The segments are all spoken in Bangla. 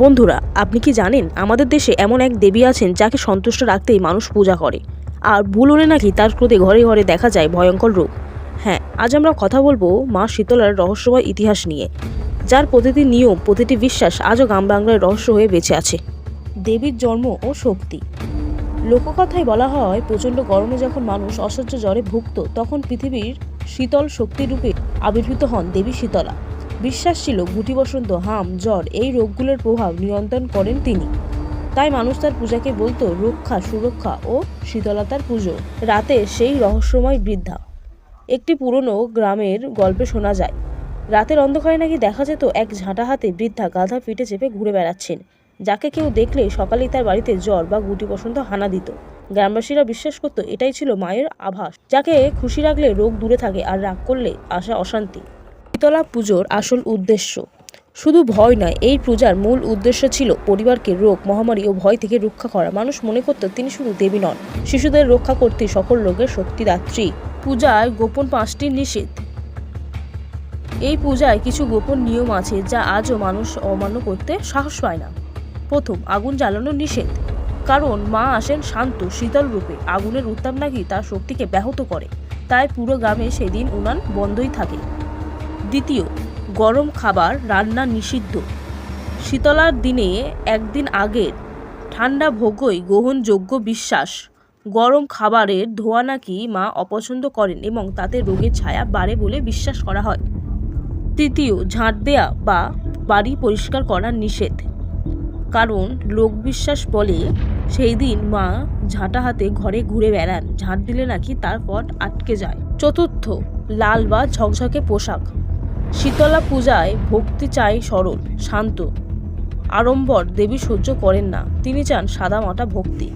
বন্ধুরা, আপনি কি জানেন, আমাদের দেশে এমন এক দেবী আছেন যাকে সন্তুষ্ট রাখতেই মানুষ পূজা করে। আর ভুল হলে নাকি তার ক্রোধে ঘরে ঘরে দেখা যায় ভয়ঙ্কর রূপ। হ্যাঁ আজ আমরা কথা বলব মা শীতলার রহস্যময় ইতিহাস নিয়ে, যার প্রতিটি নিয়ম, প্রতিটি বিশ্বাস আজও গ্রাম বাংলার রহস্য হয়ে বেঁচে আছে। দেবীর জন্ম ও শক্তি। লোককথায় বলা হয়, প্রচণ্ড গরমে যখন মানুষ অসহ্য জ্বরে ভুগত, তখন পৃথিবীর শীতল শক্তিরূপে আবির্ভূত হন দেবী শীতলা। বিশ্বাস ছিল গুটি বসন্ত হাম, জ্বর এই রোগগুলোর প্রভাব নিয়ন্ত্রণ করেন তিনি। তাই মানুষ তার পূজাকে বলতো রক্ষা, সুরক্ষা ও শীতলতার পুজো। রাতে সেই রহস্যময় বৃদ্ধা। একটি পুরনো গ্রামের গল্পে শোনা যায়, রাতের অন্ধকারে নাকি দেখা যেত এক ঝাঁটা হাতে বৃদ্ধা গাধা পিঠে চেপে ঘুরে বেড়াচ্ছেন, যাকে কেউ দেখলে সকালেই তার বাড়িতে জ্বর বা গুটি বসন্ত হানা দিত। গ্রামবাসীরা বিশ্বাস করতো এটাই ছিল মায়ের আভাস, যাকে খুশি রাখলে রোগ দূরে থাকে আর রাগ করলে আসা অশান্তি। শীতলা পুজোর আসল উদ্দেশ্য। শুধু ভয় নয়, এই পূজার মূল উদ্দেশ্য ছিল পরিবারকে রোগ, মহামারী ও ভয় থেকে রক্ষা করা। মানুষ মনে করত তিনি শুধু দেবী নন, শিশুদের রক্ষা করতে সকল রোগের শক্তিদাত্রী পূজায় গোপন পাঁচটি নিষেধ। এই পূজায় কিছু গোপন নিয়ম আছে যা আজও মানুষ অমান্য করতে সাহস পায় না। প্রথম, আগুন জ্বালানো নিষেধ। কারণ মা আসেন শান্ত, শীতল রূপে। আগুনের উত্তাপ নাকি তার শক্তিকে ব্যাহত করে। তাই পুরো গ্রামে সেদিন উনান বন্ধই থাকে। দ্বিতীয়, গরম খাবার রান্না নিষিদ্ধ। শীতলার দিনে একদিন আগের ঠান্ডা ভোগই গ্রহণযোগ্য বিশ্বাস। গরম খাবারের ধোয়া নাকি মা অপছন্দ করেন এবং তাতে রোগের ছায়া বাড়ে বলে বিশ্বাস করা হয়। তৃতীয়, ঝাঁট দেয়া বা বাড়ি পরিষ্কার করা নিষেধ। কারণ লোকবিশ্বাস বলে সেই দিন মা ঝাঁটা হাতে ঘরে ঘুরে বেড়ান। ঝাঁট দিলে নাকি তার পট আটকে যায়। চতুর্থ, লাল বা ঝকঝকে পোশাক। শীতলা পূজায় ভক্তি চাই সরল শান্ত। আড়ম্বর দেবী সহ্য করেন না, তিনি চান সাদামাটা ভক্তি।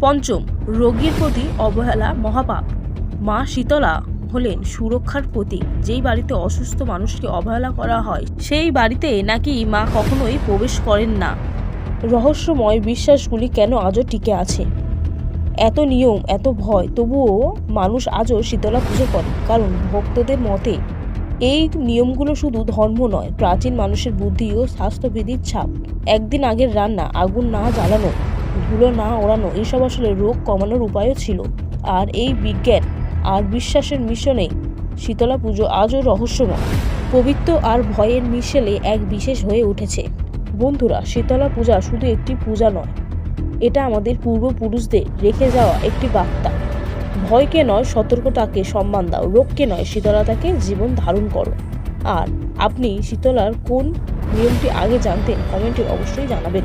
পঞ্চম, রোগীর প্রতি অবহেলা মহাপাপ। মা শীতলা হলেন সুরক্ষার প্রতীক, যেই বাড়িতে অসুস্থ মানুষকে অবহেলা করা হয়, সেই বাড়িতে নাকি মা কখনোই প্রবেশ করেন না। রহস্যময় বিশ্বাসগুলি কেন আজও টিকে আছে? এত নিয়ম, এত ভয়, তবুও মানুষ আজও শীতলা পুজো করে, কারণ ভক্তদের মতে এই নিয়মগুলো শুধু ধর্ম নয়, প্রাচীন মানুষের বুদ্ধি ও স্বাস্থ্যবিধির ছাপ। একদিন আগের রান্না, আগুন না জ্বালানো, ধুলো না ওড়ানো, এসব আসলে রোগ কমানোর উপায়ও ছিল। আর এই বিজ্ঞান আর বিশ্বাসের মিশনে শীতলা পুজো আজও রহস্যময়। পবিত্র আর ভয়ের মিশেলে এক বিশেষ হয়ে উঠেছে। বন্ধুরা, শীতলা পূজা শুধু একটি পূজা নয়, এটা আমাদের পূর্বপুরুষদের রেখে যাওয়া একটি বার্তা। ভয়কে নয়, সতর্কতাকে সম্মান দাও। রোগকে নয়, শীতলতাকে জীবন ধারণ করো। আর আপনি শীতলার কোন নিয়মটি আগে জানতেন, কমেন্টে অবশ্যই জানাবেন।